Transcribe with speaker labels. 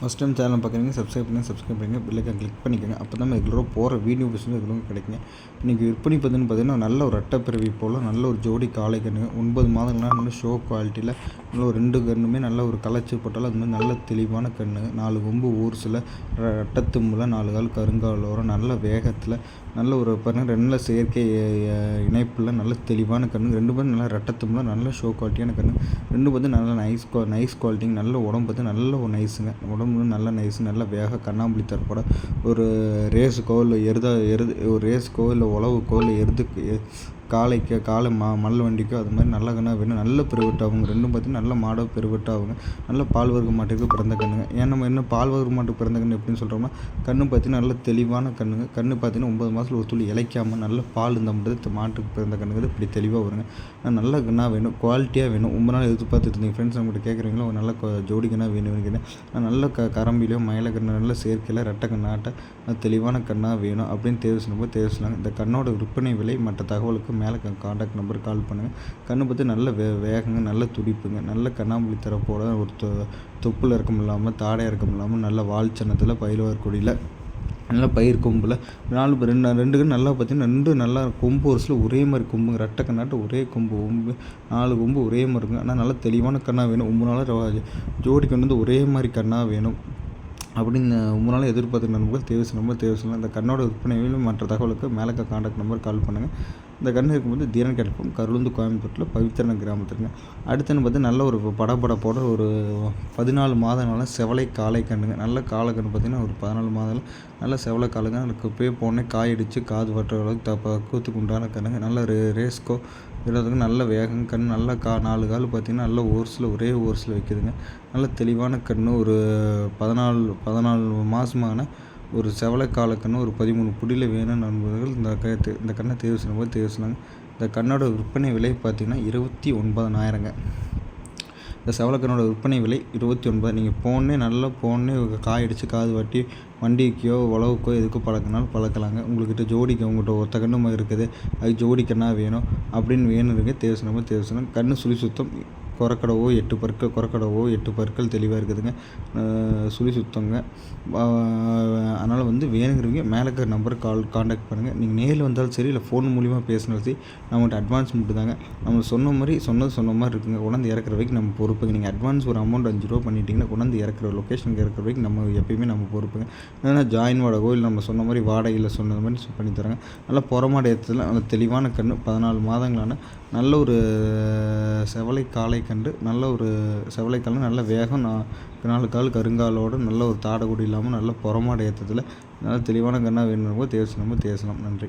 Speaker 1: First time channel பார்க்குறீங்க subscribe பண்ணி subscribe பண்ணுங்கள் பில்லைக்கன் கிளிக் பண்ணிக்கோங்க. அப்போ தான் ரெகுலராக போகிற வீடியோ பிஸ்னஸ் ரெகுலராக கிடைக்குங்க. இன்றைக்கி விற்பனை பார்த்தீங்கன்னு பார்த்தீங்கன்னா நல்ல ஒரு ரெட்டப்பிறவி போல் நல்ல ஒரு ஜோடி காலை கண்ணுங்க ஒன்பது மாதங்கள்லாம் நல்ல ஷோ குவாலிட்டியில் நல்ல ஒரு ரெண்டு கண்ணுமே நல்ல ஒரு களைச்சி போட்டாலும் அது மாதிரி நல்ல தெளிவான கண்ணுங்க நாலு கொம்பு ஊர்ஸில் ரெட்டத்தும்பில் நாலு கால் கருங்காலோரம் நல்ல வேகத்தில் நல்ல ஒரு பாருங்கள் ரெண்டில் செயற்கை இணைப்பில் நல்ல தெளிவான கண்ணு ரெண்டு பேரும் நல்லா ரெட்டத்தும்பில் நல்ல ஷோ குவாலிட்டியான கண்ணு ரெண்டு பார்த்து நல்ல நைஸ் நைஸ் குவாலிட்டிங்க நல்ல உடம்பு பார்த்து நல்ல ஒரு நைஸுங்க உடம்பு உடம்பு நல்ல நைஸ் நல்ல வேக கண்ணாம்புலி தரப்பட ஒரு ரேஸுக்கோ இல்லை எருதா எருது ஒரு ரேஸுக்கோ இல்லை உழவுக்கோ இல்லை எருதுக்கு காளைக்கு காளை மா மல்லவண்டிக்கோ அது மாதிரி நல்ல கண்ணாக வேணும். நல்ல பெருவெட்டாகுங்க ரெண்டும் பார்த்திங்கன்னா நல்ல மாடாக பெருவெட்டாகுங்க நல்ல பால் வர்க்க மாட்டுக்கு பிறந்த கண்ணுங்க. ஏன் நம்ம என்ன பால் வர்க்க மாட்டுக்கு பிறந்த கண்ணு எப்படின்னு சொல்கிறோம்னா கண்ணு பார்த்திங்கன்னா நல்ல தெளிவான கண்ணுங்க. கண்ணு பார்த்திங்கன்னா ஒம்பது மாதத்தில் ஒரு துளி இழைக்காமல் நல்ல பால் இந்த மட்டும் மாட்டுக்கு பிறந்த கண்ணுங்கிறது இப்படி தெளிவாக வருங்க. நல்ல கண்ணாக வேணும். குவாலிட்டியாக வேணும். ரொம்ப நாள் எதிர்பார்த்துட்டு இருந்தீங்க. ஃப்ரெண்ட்ஸ் நம்மகிட்ட கேட்குறீங்களோ? நல்ல ஜோடி கண்ணாக வேணும் கேட்டேன். நல்ல க கரம்பிலையோ மயில கண்ணு நல்ல செயற்கையில் ரெட்டை கண்ணாட்ட தெளிவான கண்ணாக வேணும் அப்படின்னு தேர்வு செய்யும்போது தேர்வு செய்யலாம் இந்த கண்ணோட விற்பனை விலை மற்ற தகவலுக்கு மேலே காண்டாக்ட் நம்பர் கால் பண்ணுங்கள் கண்ணு பார்த்து நல்ல வே வேகங்க நல்ல துடிப்புங்க. நல்ல கண்ணாமூலி தரப்போட ஒரு தொ தொப்புள் இறக்கம் இல்லாமல் தாடை இறக்கம் இல்லாமல் நல்ல வால்ச்சனத்தில் பயிலுவார் கொடியில் நல்லா பயிர் கொம்பில் நாலு ரெண்டு ரெண்டு கண் நல்லா பார்த்தீங்கன்னா ரெண்டு நல்லா கொம்பு ஒரு சில ஒரே மாதிரி கொம்புங்க. ரெட்டை கண்ணாட்டு ஒரே கொம்பு கொம்பு நாலு கொம்பு ஒரே மாதிரி இருக்குங்க. ஆனால் நல்லா தெளிவான கண்ணாக வேணும். ஒம்பது நாளாக ஜோடி கொண்டு வந்து ஒரே மாதிரி கண்ணாக வேணும். அப்படின்னு ரொம்ப நாள் எதிர்பார்த்து நண்பர்கள் தேவை நம்பர் தேவை சொல்லலாம் இந்த கண்ணோட விற்பனையிலும் மற்ற தகவலுக்கு மேலே காண்டாக்ட் நம்பர் கால் பண்ணுங்கள் இந்த கன்று இருக்கும்போது தீரன் கிடைக்கும். கருளுந்து கோயம்புத்தூரில் பவித்திரன கிராமத்துக்குங்க அடுத்துன்னு பார்த்து நல்ல ஒரு படப்படப்போட ஒரு பதினாலு மாதங்களால செவலை காலை கண்ணுங்க. நல்ல காலை கன்று பார்த்திங்கன்னா ஒரு பதினாலு மாதம் நல்ல செவலை காலுங்க அதுக்கு போய் போனே காய் அடித்து காது வட்டுற அளவுக்கு தப்ப கூத்துக்குண்டான கண்ணுங்க. நல்ல ரே ரேஸ்கோ. இருக்கிறதுக்கு நல்ல வேகம். கண் நல்ல கா நாலு கால் பார்த்திங்கன்னா நல்ல ஓர்ஸில் ஒரே ஓர்ஸில் வைக்கிதுங்க. நல்ல தெளிவான கண் ஒரு பதினாலு பதினாலு மாதமான ஒரு செவலைக்கால கன்று ஒரு பதிமூணு புடியில் வேணும் நண்பர்கள் இந்த க இந்த கண்ணை தேர்வு செய்யும்போது தேர்வு செய்யலாங்க. இந்த கண்ணோட விற்பனை விலை பார்த்திங்கன்னா இருபத்தி ஒன்பதனாயிரங்க இந்த செவலக்கண்ணோட விற்பனை விலை இருபத்தி ஒன்பது. நீங்கள் போனே நல்லா போனே காய் அடித்து காது வாட்டி வண்டிக்கோ உழவுக்கோ எதுக்கோ பழக்கினாலும் பழக்கலாங்க. உங்கள்கிட்ட ஜோடிக்கு உங்கள்கிட்ட ஒத்த கண்ணு இருக்குது. அது ஜோடிக்கண்ணா வேணும். அப்படின்னு வேணுங்க தேவை செய்யணும் தேவை செய்யணும் கண்ணு சுழி சுத்தம் குறக்கடவோ எட்டு பற்கள் குறக்கடவோ எட்டு பற்கள் தெளிவாக இருக்குதுங்க. சுழி சுத்தங்க. வந்து வேணுங்கிறவங்க மேலே இருக்கிற நம்பருக்கு கால் காண்டாக்ட் பண்ணுங்கள் நீங்கள் நேரில் வந்தாலும் சரி இல்லை ஃபோன் மூலிமா பேசினாலும் சரி நம்மகிட்ட அட்வான்ஸ் மட்டும் தாங்க. நம்ம சொன்ன மாதிரி சொன்னது சொன்ன மாதிரி இருக்குங்க. கொண்டாந்து இறக்குற வரைக்கும் நம்ம பொறுப்புங்க. நீங்கள் அட்வான்ஸ் ஒரு அமௌண்ட் அஞ்சு ரூபா பண்ணிட்டீங்கன்னா கொண்டாந்து இறக்குற லொக்கேஷனுக்கு இறக்குற வரைக்கும் நம்ம எப்பயுமே நம்ம பொறுப்புங்க. ஏன்னா ஜாயின் வாடகோ இல்லை நம்ம சொன்ன மாதிரி வாடகையில் சொன்னது மாதிரி பண்ணி தராங்க. நல்லா புறமாட இடத்துல நல்ல தெளிவான கன்று பதினாலு மாதங்களான நல்ல ஒரு செவலை காலை கண்டு நல்ல ஒரு செவலை காலம் நல்ல வேகம் நான் நாலு கால் கருங்காலோடு நல்ல ஒரு தாடகுடி இல்லாமல் நல்ல புறமாட ஏற்றத்தில் நல்ல தெளிவான கண்ணாக வேணும் தேசணும் தேசணும் நன்றி.